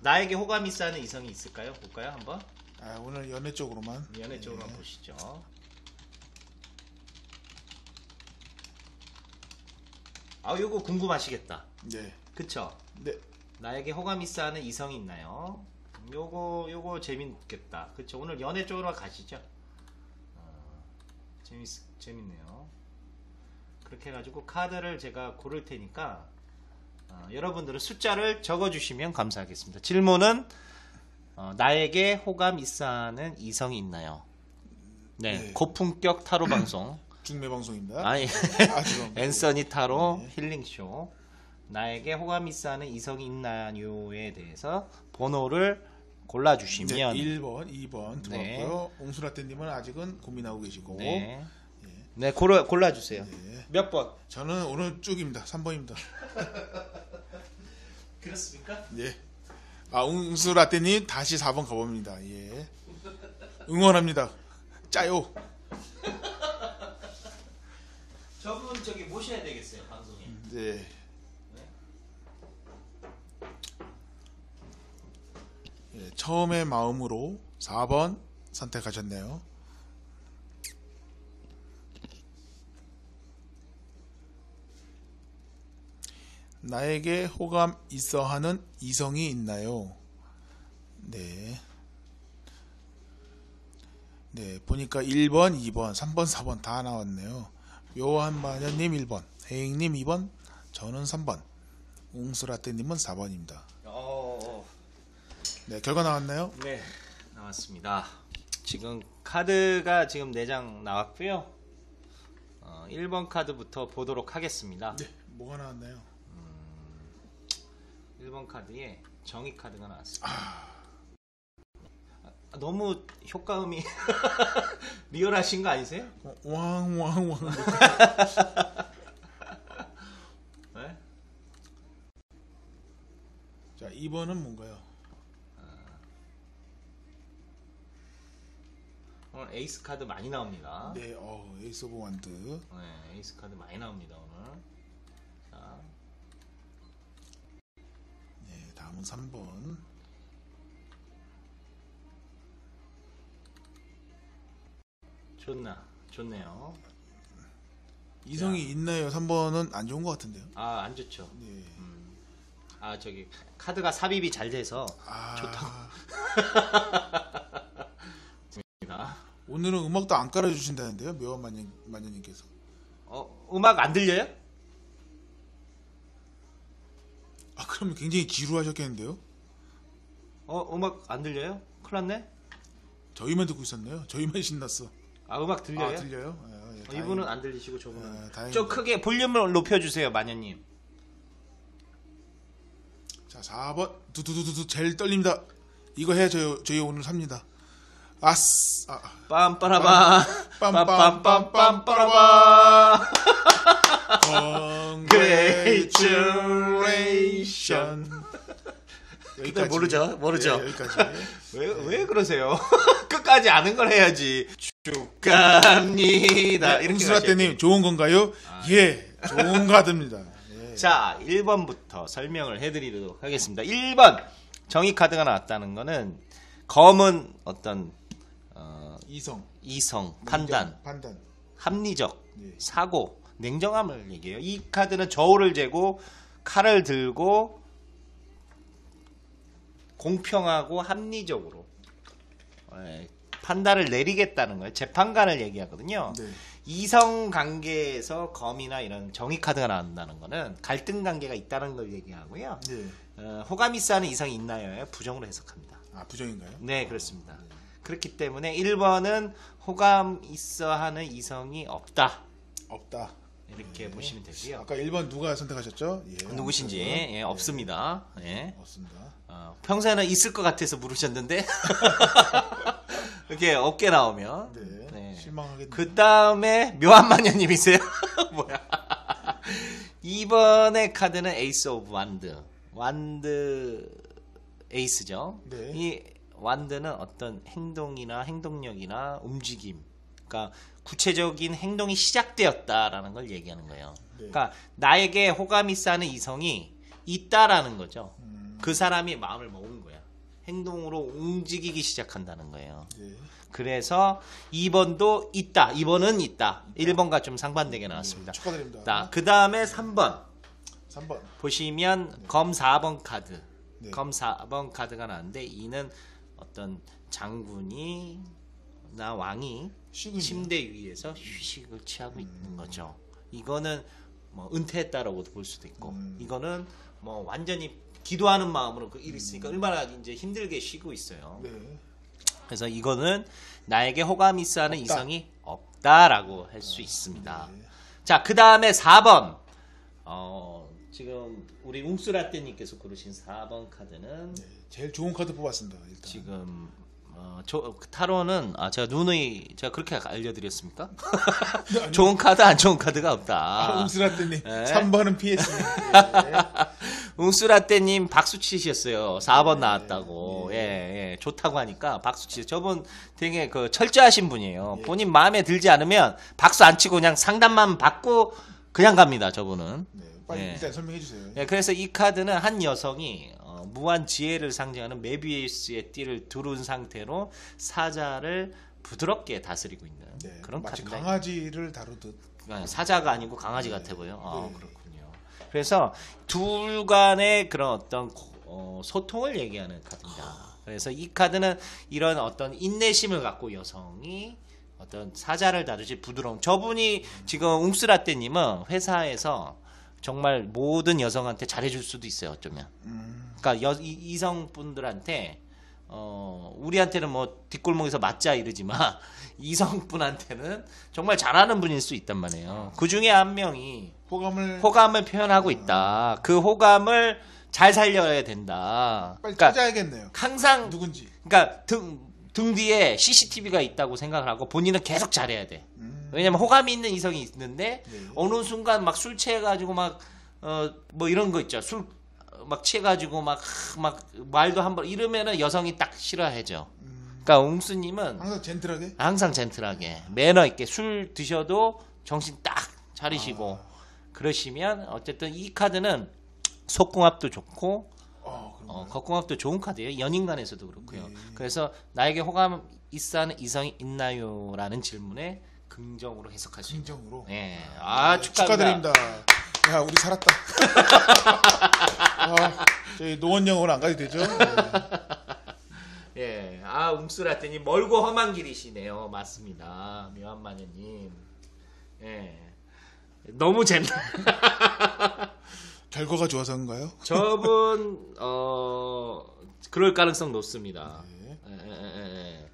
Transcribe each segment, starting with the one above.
나에게 호감이 쌓는 이성이 있을까요? 볼까요 한번 아, 오늘 연애 쪽으로만. 연애 쪽으로 예. 한번 보시죠. 아 요거 궁금하시겠다. 네. 그쵸? 네. 나에게 호감이 쌓는 이성이 있나요? 요거 요거 재밌겠다. 그쵸? 오늘 연애 쪽으로 가시죠. 어, 재밌 재밌네요. 그렇게 해가지고 카드를 제가 고를 테니까 어, 여러분들은 숫자를 적어주시면 감사하겠습니다. 질문은 어, 나에게 호감 있어하는 이성이 있나요? 네, 네. 고품격 타로 방송. 중매 방송입니다. 아니 아, 죄송합니다. 앤서니 타로 네. 힐링 쇼 나에게 호감 있어하는 이성이 있나요에 대해서 번호를 네, 골라주시면 1번, 2번 네. 들어왔고요. 옹수라떼님은 아직은 고민하고 계시고. 네, 네 골라, 골라주세요 네. 몇 번? 저는 오늘 쭉입니다. 3번입니다. 그렇습니까? 예. 아, 옹수라떼님 다시 4번 가봅니다. 예. 응원합니다. 짜요. 저분 저기 모셔야 되겠어요 방송에 네. 예, 처음의 마음으로 4번 선택하셨네요. 나에게 호감 있어 하는 이성이 있나요? 네. 네, 보니까 1번, 2번, 3번, 4번 다 나왔네요. 요한마녀님 1번, 혜잉님 2번, 저는 3번, 웅수라떼님은 4번입니다. 어, 네, 결과 나왔나요? 네 나왔습니다 지금 카드가 지금 4장 나왔고요 어, 1번 카드부터 보도록 하겠습니다 네, 뭐가 나왔나요? 1번 카드에 정의 카드가 나왔습니다. 아, 너무 효과음이 리얼하신 거 아니세요? 어, 왕왕왕. 네? 자, 2번은 뭔가요? 오늘 에이스 카드 많이 나옵니다. 네. 네, 어, 에이스 오브 완드. 에이스 카드 많이 나옵니다 오늘. 자, 네, 다음은 3번. 좋나, 좋네요. 이성이 있나요? 3번은 안 좋은 것 같은데요. 아 안 좋죠. 네. 아 저기 카드가 삽입이 잘 돼서 아, 좋습니다. 오늘은 음악도 안 깔아주신다는데요, 묘한 마녀, 마녀님께서. 어 음악 안 들려요? 아, 그러면 굉장히 지루하셨겠는데요? 어 음악 안 들려요? 큰일 났네. 저희만 듣고 있었네요. 저희만 신났어. 아 음악 들려요? 아, 들려요? 아, 예, 어, 이분은 안 들리시고 저분은 아. 좀 크게 볼륨을 높여주세요 마녀님 자, 4번. 두두두두두 제일 떨립니다. 이거 해야 저희, 저희 오늘 삽니다. 아스. 아, 빰빠라바 빰빰빰빰빠라바 Congratulation. 근데 모르죠 모르죠 네, 여기까지. 왜, 왜 그러세요 끝까지 아는 걸 해야지 축하합니다 이렇게 웅수라떼님 좋은 건가요? 예, 좋은 카드입니다. 예. 자 1번부터 설명을 해드리도록 하겠습니다 1번 정의 카드가 나왔다는 거는 검은 어떤 어, 이성, 이성 판단 판단. 합리적 네. 사고 냉정함을 얘기해요. 이 카드는 저울을 재고 칼을 들고 공평하고 합리적으로 예, 판단을 내리겠다는 거예요. 재판관을 얘기하거든요. 네. 이성 관계에서 검이나 이런 정의 카드가 나온다는 거는 갈등 관계가 있다는 걸 얘기하고요. 네. 어, 호감이 쌓는 이성이 있나요? 부정으로 해석합니다. 아 부정인가요? 네, 그렇습니다. 그렇기 때문에 1번은 호감 있어 하는 이성이 없다. 없다. 이렇게 보시면 되고요. 아까 1번 누가 선택하셨죠? 예, 누구신지 아무튼, 예, 없습니다. 예. 없습니다. 어, 평소에는 있을 것 같아서 물으셨는데 이렇게 없게 나오면 네. 네. 실망하겠네요. 그 다음에 묘한 마녀님이세요? 뭐야? 2번의 카드는 에이스 오브 완드. 완드 에이스죠. 네. 이 완드는 어떤 행동이나 행동력이나 움직임. 그러니까 구체적인 행동이 시작되었다라는 걸 얘기하는 거예요. 네. 그러니까 나에게 호감이 쌓는 이성이 있다라는 거죠. 음, 그 사람이 마음을 먹은 거야. 행동으로 움직이기 시작한다는 거예요. 예. 그래서 2번도 있다. 2번은 있다. 1번과 좀 상반되게 나왔습니다. 축하드립니다. 그 다음에 3번. 3번. 보시면 검 4번 카드. 네. 검 4번 카드가 나왔는데 이는 어떤 장군이 나 왕이 쉬군요. 침대 위에서 휴식을 취하고 있는 거죠. 이거는 뭐 은퇴했다라고도 볼 수도 있고 음. 이거는 뭐 완전히 기도하는 마음으로 그 일이 있으니까 얼마나 이제 힘들게 쉬고 있어요. 네. 그래서 이거는 나에게 호감 있어 하는 없다. 이성이 없다라고 할 수 있습니다. 네. 자, 그 다음에 4번. 어, 지금 우리 웅수라떼님께서 고르신 4번 카드는 네. 제일 좋은 카드 뽑았습니다. 일단. 지금 어, 저, 타로는 아 제가 누누이 제가 그렇게 알려드렸습니까? 좋은 카드 안 좋은 카드가 아, 없다. 웅스라떼님 네. 3번은 피했습니다. 예. 웅수라떼님 박수 치셨어요. 4번 네, 나왔다고. 예, 예, 좋다고 하니까 박수 치. 저분 되게 그 철저하신 분이에요. 본인 마음에 들지 않으면 박수 안 치고 그냥 상담만 받고 그냥 갑니다. 저분은. 네. 빨리 예. 일단 설명해 주세요. 예, 그래서 이 카드는 한 여성이 어, 무한 지혜를 상징하는 메비우스의 띠를 두른 상태로 사자를 부드럽게 다스리고 있는 네. 그런 마치 카드입니다. 강아지를 다루듯. 아, 사자가 아니고 강아지 같아 보여. 아, 네. 그렇군요. 그래서 둘 간의 그런 어떤 고- 어, 소통을 얘기하는 카드입니다. 그래서 이 카드는 이런 어떤 인내심을 갖고 여성이 어떤 사자를 다루지 부드러운 저분이 지금 웅스라떼님은 회사에서 정말 모든 여성한테 잘해줄 수도 있어요. 어쩌면. 음. 그러니까 여, 이, 이성분들한테 어 우리한테는 뭐 뒷골목에서 맞자 이러지만 이성분한테는 정말 잘하는 분일 수 있단 말이에요. 그 중에 한 명이 호감을 호감을 표현하고 있다. 그 호감을 잘 살려야 된다. 빨리 그러니까 찾아야겠네요. 항상 누군지. 그러니까 등, 등 뒤에 CCTV가 있다고 생각을 하고 본인은 계속 잘해야 돼. 음. 왜냐면 호감이 있는 이성이 있는데 네. 어느 순간 막 술 취해가지고 막 어 뭐 이런 거 있죠. 술 막 취해가지고 막 막 말도 한번 이러면은 여성이 딱 싫어해죠. 음. 그러니까 웅수님은 항상 젠틀하게. 항상 젠틀하게 매너 있게 술 드셔도 정신 딱 차리시고 그러시면 어쨌든 이 카드는 속궁합도 좋고 어, 그럼. 어, 겉궁합도 좋은 카드예요. 연인간에서도 그렇고요. 네. 그래서 나에게 호감 있어 하는 이성이 있나요?라는 질문에 긍정으로 해석할 수 있는. 긍정으로. 네. 아, 네, 축하드립니다. 축하드립니다. 야, 우리 살았다. 아, 저희 노원영으로 안 가도 되죠? 네. 예. 아, 웅수라더니 멀고 험한 길이시네요. 맞습니다. 묘한 마녀님. 예. 너무 재밌 결과가 좋아서인가요? 저분, 어, 그럴 가능성 높습니다. 네. 예, 예, 예, 예.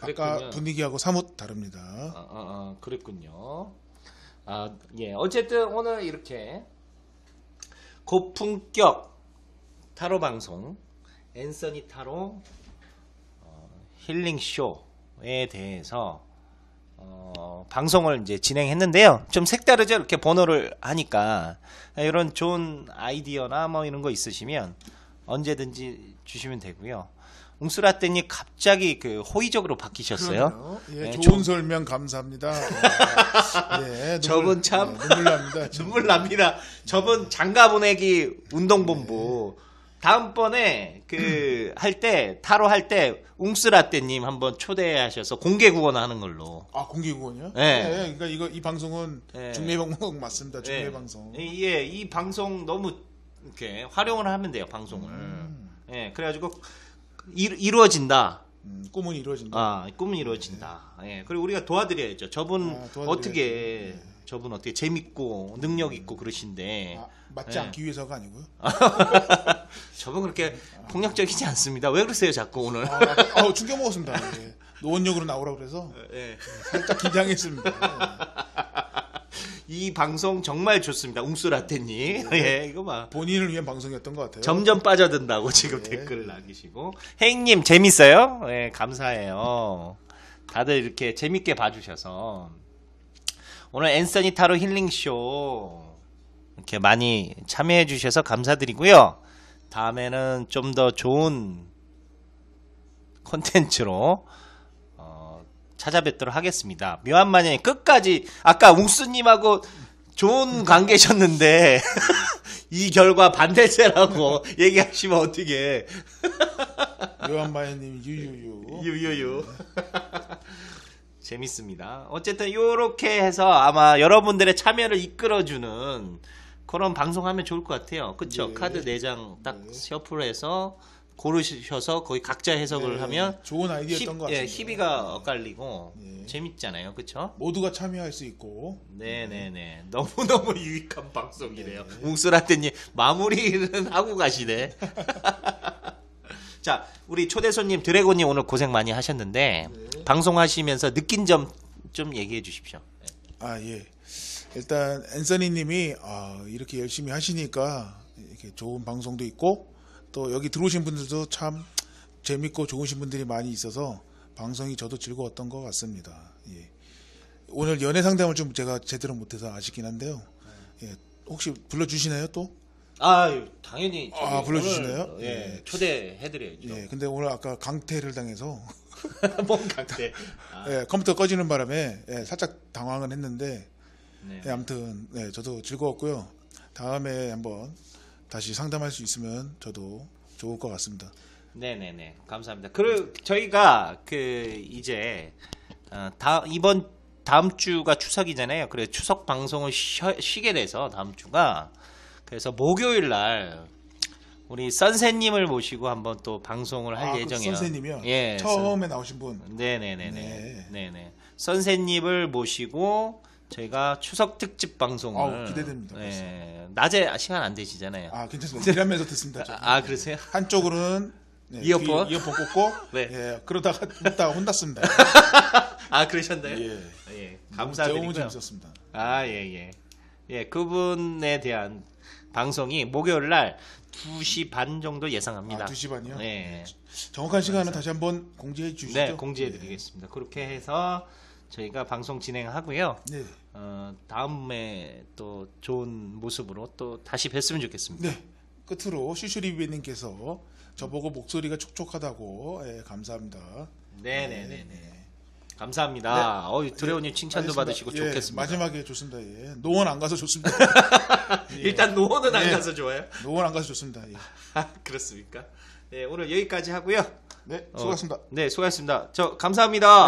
아까. 분위기하고 사뭇 다릅니다. 어, 어, 어, 그랬군요. 아, 예. 어쨌든 오늘 이렇게 고품격 타로 방송 앤서니 타로 어, 힐링 쇼에 대해서 어, 방송을 이제 진행했는데요. 좀 색다르죠. 이렇게 번호를 하니까 이런 좋은 아이디어나 뭐 이런 거 있으시면 언제든지 주시면 되고요. 웅수라떼님 갑자기 그 호의적으로 바뀌셨어요. 예, 네, 좋은 좀- 설명 감사합니다. 예, 눈물- 저분 참- 네, 눈물 납니다. 눈물 납니다. 저분 장가 보내기 운동본부 다음번에 그 할 때 타로 할 때 웅스라떼님 한번 초대하셔서 공개 구원 하는 걸로. 아 공개 구원이요? 네. 그러니까 이거 이 방송은 네. 중매 방송 맞습니다. 중매 예. 방송. 예, 이 방송 너무 이렇게 활용을 하면 돼요 방송을. 음. 예, 그래가지고 이, 이루 어진다. 음, 꿈은 이루어진다. 아, 꿈은 이루어진다. 예, 그리고 우리가 도와드려야죠. 저분 아. 어떻게 네. 저분 어떻게 재밌고 능력 있고 그러신데 아, 맞지 예. 않기 위해서가 아니고요. 저분 그렇게 폭력적이지 않습니다. 왜 그러세요, 자꾸 오늘? 아, 아, 충격 먹었습니다. 예. 노원역으로 나오라 그래서 예. 살짝 긴장했습니다. 예. 이 방송 정말 좋습니다. 웅수라떼님. 예, 이거 봐. 본인을 위한 방송이었던 것 같아요. 점점 빠져든다고 지금 네. 댓글을 남기시고. 혜잉님, 재밌어요? 예, 감사해요. 다들 이렇게 재밌게 봐주셔서. 오늘 앤서니 타로 힐링쇼 이렇게 많이 참여해주셔서 감사드리고요. 다음에는 좀 더 좋은 콘텐츠로 어, 찾아뵙도록 하겠습니다. 묘한 마녀님 끝까지 아까 웅수님하고 좋은 관계셨는데 이 결과 반대세라고 얘기하시면 어떻게 요한마야님 유유유. 유유유 재밌습니다. 어쨌든 요렇게 해서 아마 여러분들의 참여를 이끌어주는 그런 방송하면 좋을 것 같아요. 그쵸? 예. 카드 4장 딱 예. 셔플해서 고르셔서 거기 각자 해석을 네, 하면 좋은 아이디어였던 희- 것 같습니다. 예, 희비가 엇갈리고 예. 재밌잖아요. 그쵸? 모두가 참여할 수 있고 네네 네. 너무 너무 유익한 방송이네요. 네. 웅수라떼님, 마무리는 하고 가시네. 자, 우리 초대 손님 드래곤님 오늘 고생 많이 하셨는데, 네. 방송하시면서 느낀 점 좀 얘기해 주십시오. 아 예. 일단 앤서니님이 아, 이렇게 열심히 하시니까 이렇게 좋은 방송도 있고 또 여기 들어오신 분들도 참 재밌고 좋으신 분들이 많이 있어서 방송이 저도 즐거웠던 것 같습니다. 예. 오늘 연애 상담을 좀 제가 제대로 못해서 아쉽긴 한데요. 예. 혹시 불러주시나요 또? 아, 당연히. 아, 불러주시나요? 예, 예. 초대해드려야죠. 예. 근데 오늘 아까 강퇴를 당해서 뭔 강대. 아, 예, 컴퓨터 꺼지는 바람에 예, 살짝 당황은 했는데 네. 네, 아무튼 네, 저도 즐거웠고요. 다음에 한번 다시 상담할 수 있으면 저도 좋을 것 같습니다. 네네네 감사합니다. 그리고 저희가 그 이제 어, 다 이번 다음 주가 추석이잖아요. 그래 추석 방송을 쉬, 쉬게 돼서 다음 주가 그래서 목요일 날 우리 선생님을 모시고 한번 또 방송을 할 아, 그 예정이에요. 선생님이요. 예, 처음에 나오신 분. 네네네네. 네. 네네. 선생님을 모시고 저희가 추석 특집 방송을 아우, 기대됩니다, 네, 낮에 시간 안 되시잖아요. 아 괜찮습니다. 일하면서 듣습니다. 저. 아, 그러세요? 한쪽으로는 네, 이어폰? 귀- 이어폰 꽂고 네. 예, 그러다가 웃다가 혼났습니다. 아 그러셨나요? 예. 예, 너무 감사드리고요. 재밌었습니다. 아, 예, 예. 예, 그분에 대한 방송이 목요일 날 2시 반 정도 예상합니다. 아, 2시 반이요? 네. 정확한 시간은 다시 한번 공지해 주시죠. 네, 공지해 드리겠습니다. 그렇게 해서 저희가 방송 진행하고요. 네. 어, 다음에 또 좋은 모습으로 또 다시 뵀으면 좋겠습니다. 네. 끝으로 슈슈리비님께서 저보고 목소리가 촉촉하다고 예, 감사합니다. 네, 네, 네, 네. 감사합니다. 어이, 드레오님 칭찬도 알겠습니다. 받으시고 예, 좋겠습니다. 마지막에 좋습니다. 예. 노원 안 가서 좋습니다. 일단 노원은 안 예. 가서 좋아요. 노원 안 가서 좋습니다. 예. 아, 그렇습니까? 네, 오늘 여기까지 하고요. 네, 어, 수고하셨습니다. 네, 수고하셨습니다. 저 감사합니다.